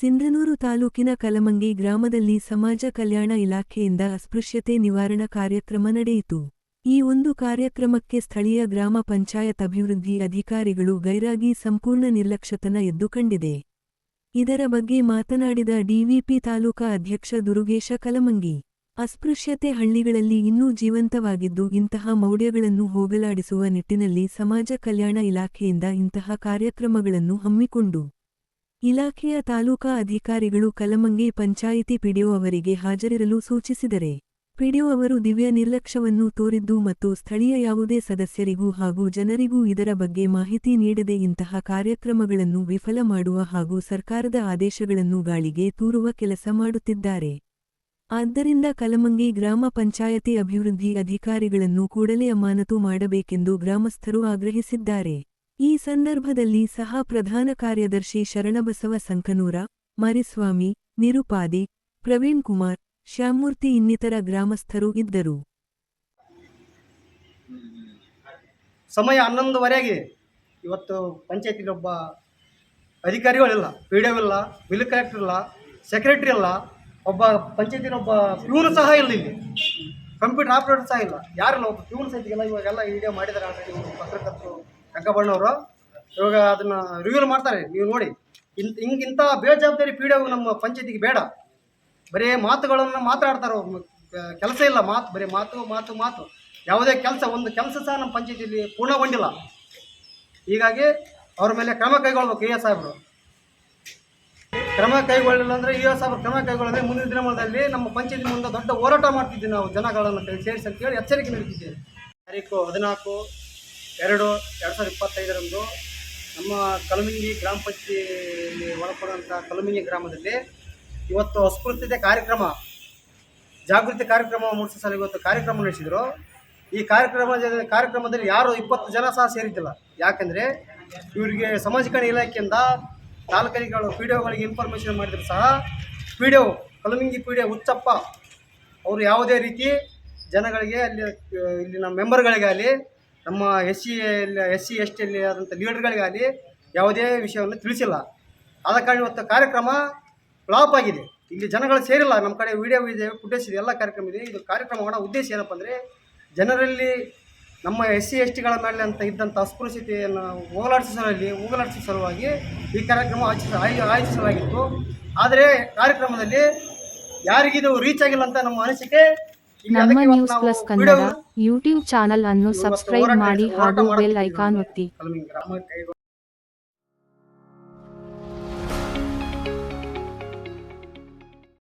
ಸಿಂಧನೂರು ತಾಲೂಕಿನ ಕಲಮಂಗಿ ಗ್ರಾಮದಲ್ಲಿ ಸಮಾಜ ಕಲ್ಯಾಣ ಇಲಾಖೆಯಿಂದ ಅಸ್ಪೃಶ್ಯತೆ ನಿವಾರಣಾ ಕಾರ್ಯಕ್ರಮ ನಡೆಯಿತು. ಈ ಒಂದು ಕಾರ್ಯಕ್ರಮಕ್ಕೆ ಸ್ಥಳೀಯ ಗ್ರಾಮ ಪಂಚಾಯತ್ ಅಭಿವೃದ್ಧಿ ಅಧಿಕಾರಿಗಳು ಗೈರಾಗಿ ಸಂಪೂರ್ಣ ನಿರ್ಲಕ್ಷ್ಯತನ ಎದ್ದು ಕಂಡಿದೆ. ಇದರ ಬಗ್ಗೆ ಮಾತನಾಡಿದ ಡಿವಿಪಿ ತಾಲೂಕಾ ಅಧ್ಯಕ್ಷ ದುರುಗೇಶ ಕಲಮಂಗಿ, ಅಸ್ಪೃಶ್ಯತೆ ಹಳ್ಳಿಗಳಲ್ಲಿ ಇನ್ನೂ ಜೀವಂತವಾಗಿದ್ದು ಇಂತಹ ಮೌಢ್ಯಗಳನ್ನು ಹೋಗಲಾಡಿಸುವ ನಿಟ್ಟಿನಲ್ಲಿ ಸಮಾಜ ಕಲ್ಯಾಣ ಇಲಾಖೆಯಿಂದ ಇಂತಹ ಕಾರ್ಯಕ್ರಮಗಳನ್ನು ಹಮ್ಮಿಕೊಂಡು ಇಲಾಖೆಯ ತಾಲೂಕಾ ಅಧಿಕಾರಿಗಳು ಕಲಮಂಗಿ ಪಂಚಾಯಿತಿ ಪಿಡಿಒ ಅವರಿಗೆ ಹಾಜರಿರಲು ಸೂಚಿಸಿದರೆ, ಪಿಡಿಒ ಅವರು ದಿವ್ಯ ನಿರ್ಲಕ್ಷ್ಯವನ್ನು ತೋರಿದ್ದು ಮತ್ತು ಸ್ಥಳೀಯ ಯಾವುದೇ ಸದಸ್ಯರಿಗೂ ಹಾಗೂ ಜನರಿಗೂ ಇದರ ಬಗ್ಗೆ ಮಾಹಿತಿ ನೀಡದೆ ಇಂತಹ ಕಾರ್ಯಕ್ರಮಗಳನ್ನು ವಿಫಲ ಮಾಡುವ ಹಾಗೂ ಸರ್ಕಾರದ ಆದೇಶಗಳನ್ನು ಗಾಳಿಗೆ ತೂರುವ ಕೆಲಸ ಮಾಡುತ್ತಿದ್ದಾರೆ. ಆದ್ದರಿಂದ ಕಲಮಂಗಿ ಗ್ರಾಮ ಪಂಚಾಯತಿ ಅಭಿವೃದ್ಧಿ ಅಧಿಕಾರಿಗಳನ್ನು ಕೂಡಲೇ ಅಮಾನತು ಮಾಡಬೇಕೆಂದು ಗ್ರಾಮಸ್ಥರು ಆಗ್ರಹಿಸಿದ್ದಾರೆ. ಈ ಸಂದರ್ಭದಲ್ಲಿ ಸಹ ಪ್ರಧಾನ ಕಾರ್ಯದರ್ಶಿ ಶರಣಬಸವ ಸಂಕನೂರ, ಮರಿಸ್ವಾಮಿ, ನಿರುಪಾದಿ, ಪ್ರವೀಣ್ ಕುಮಾರ್, ಶ್ಯಾಮೂರ್ತಿ ಇನ್ನಿತರ ಗ್ರಾಮಸ್ಥರು ಇದ್ದರು. ಸಮಯ ಹನ್ನೊಂದುವರೆಗೆ ಇವತ್ತು ಪಂಚಾಯತಿಲಿ ಒಬ್ಬ ಅಧಿಕಾರಿಗಳಿಲ್ಲ, ಪಿ ಡಿ ಇಲ್ಲ, ಬಿಲ್ ಕಲೆಕ್ಟರ್ ಇಲ್ಲ, ಸೆಕ್ರೆಟರಿ ಇಲ್ಲ, ಒಬ್ಬ ಪಂಚಾಯತಿನ ಒಬ್ಬ ಪ್ಯೂನ್ ಸಹ ಇಲ್ಲ ಇಲ್ಲಿ. ಕಂಪ್ಯೂಟರ್ ಆಪರೇಟರ್ ಸಹ ಇಲ್ಲ. ಯಾರಿಲ್ಲ, ಒಬ್ಬ ಪ್ಯೂನ್ ಸಹಿತಿಗೆಲ್ಲ ಇವಾಗೆಲ್ಲ ವಿಡಿಯೋ ಮಾಡಿದ್ದಾರೆ. ಆಲ್ರೆಡಿ ಪತ್ರಕರ್ತರು ರಂಗಬಣ್ಣವರು, ಇವಾಗ ಅದನ್ನು ರಿವ್ಯೂಲ್ ಮಾಡ್ತಾರೆ, ನೀವು ನೋಡಿ. ಇಂತ, ಹಿಂಗೆ ಇಂಥ ಬೇಜವಾಬ್ದಾರಿ ಪಿ ಡಿ ನಮ್ಮ ಪಂಚಾಯತಿಗೆ ಬೇಡ. ಬರೀ ಮಾತುಗಳನ್ನು ಮಾತಾಡ್ತಾರೆ ಕೆಲಸ ಇಲ್ಲ, ಮಾತು, ಬರೀ ಮಾತು ಮಾತು ಮಾತು. ಯಾವುದೇ ಕೆಲಸ, ಒಂದು ಕೆಲಸ ಸಹ ನಮ್ಮ ಪಂಚಾಯತಿಯಲ್ಲಿ ಪೂರ್ಣಗೊಂಡಿಲ್ಲ. ಹೀಗಾಗಿ ಅವ್ರ ಮೇಲೆ ಕ್ರಮ ಕೈಗೊಳ್ಬೇಕು ಇ ಎಸ್ ಸಾಹೇಬರು. ಕ್ರಮ ಕೈಗೊಳ್ಳಿಲ್ಲ ಅಂದರೆ ಇ ಎಸ್ ಸಾಹೇಬ್ರು ಕ್ರಮ ಕೈಗೊಳ್ಳದೆ ಮುಂದಿನ ದಿನಮಾನದಲ್ಲಿ ನಮ್ಮ ಪಂಚಾಯತಿ ಮುಂದೆ ದೊಡ್ಡ ಹೋರಾಟ ಮಾಡ್ತಿದ್ವಿ ನಾವು, ಜನಗಳನ್ನು ಸೇರಿಸಿ ಅಂತೇಳಿ ಎಚ್ಚರಿಕೆ ನೀಡುತ್ತಿದ್ದೇವೆ ತಾರೀಕು ಹದಿನಾಲ್ಕು ಎರಡು ಎರಡು ಸಾವಿರದ ಇಪ್ಪತ್ತೈದರಂದು ನಮ್ಮ ಕಲಮಿಂಗಿ ಗ್ರಾಮ ಪಂಚಾಯತಿಯಲ್ಲಿ ಒಳಪಡುವಂಥ ಕಲಮಿಂಗಿ ಗ್ರಾಮದಲ್ಲಿ ಇವತ್ತು ಅಸ್ಪೃಶ್ಯತೆ ಕಾರ್ಯಕ್ರಮ, ಜಾಗೃತಿ ಕಾರ್ಯಕ್ರಮ ಮೂಡಿಸೋ ಸಲ ಇವತ್ತು ಕಾರ್ಯಕ್ರಮ ನಡೆಸಿದರು. ಈ ಕಾರ್ಯಕ್ರಮ ಕಾರ್ಯಕ್ರಮದಲ್ಲಿ ಯಾರು ಇಪ್ಪತ್ತು ಜನ ಸಹ ಸೇರಿದ್ದಿಲ್ಲ. ಯಾಕಂದರೆ ಇವರಿಗೆ ಸಮಾಜ ಕಲ್ಯಾಣ ಇಲಾಖೆಯಿಂದ ತಾಲೂಕಿಗಳು ಪಿ ಡಿ ಒಗಳಿಗೆ ಇನ್ಫಾರ್ಮೇಷನ್ ಮಾಡಿದ್ರು ಸಹ P D O Kalamingi P D O Huchchappa, ಅವರು ಯಾವುದೇ ರೀತಿ ಜನಗಳಿಗೆ ಅಲ್ಲಿ ನಮ್ಮ ಇಲ್ಲಿನ ಮೆಂಬರ್ಗಳಿಗಾಗಲಿ ನಮ್ಮ S C S C S ಟಿಯಲ್ಲಿ ಆದಂಥ ಲೀಡರ್ಗಳಿಗಾಗಲಿ ಯಾವುದೇ ವಿಷಯವನ್ನು ತಿಳಿಸಿಲ್ಲ. ಆದ ಕಾರಣ ಇವತ್ತು ಕಾರ್ಯಕ್ರಮ ಫ್ಲಾಪ್ ಆಗಿದೆ. ಇಲ್ಲಿ ಜನಗಳು ಸೇರಿಲ್ಲ. ನಮ್ಮ ಕಡೆ ವಿಡಿಯೋ ಇದೆ ಫುಟೇಜ್ ಇದೆ, ಎಲ್ಲ ಕಾರ್ಯಕ್ರಮ ಇದೆ. ಇದು ಕಾರ್ಯಕ್ರಮ ಮಾಡೋ ಉದ್ದೇಶ ಏನಪ್ಪ ಅಂದರೆ ಜನರಲ್ಲಿ ನಮ್ಮ ಎಸ್ ಸಿ ಎಸ್ ಟಿಗಳ ಮೇಲೆ ಅಂತ ಇದ್ದಂಥ ಅಸ್ಪೃಶ್ಯತೆಯನ್ನು ಹೋಗಲಾಡಿಸಲಿ ಹೋಗಲಾಡಿಸುವ ಸಲುವಾಗಿ ಈ ಕಾರ್ಯಕ್ರಮ ಆಯೋಜಿಸ ಆಯೋ- ಆಯೋಜಿಸಲಾಗಿತ್ತು. ಆದರೆ ಕಾರ್ಯಕ್ರಮದಲ್ಲಿ ಯಾರಿಗಿದು ರೀಚ್ ಆಗಿಲ್ಲ ಅಂತ ನಮ್ಮ ಅನಿಸಿಕೆ ನಮ್ಮ news plus Kannada YouTube channel ಅನ್ನು ಸಬ್ಸ್ಕ್ರೈಬ್ ಮಾಡಿ ಹಾಗೂ ಬೆಲ್ ಐಕಾನ್. ಒತ್ತಿ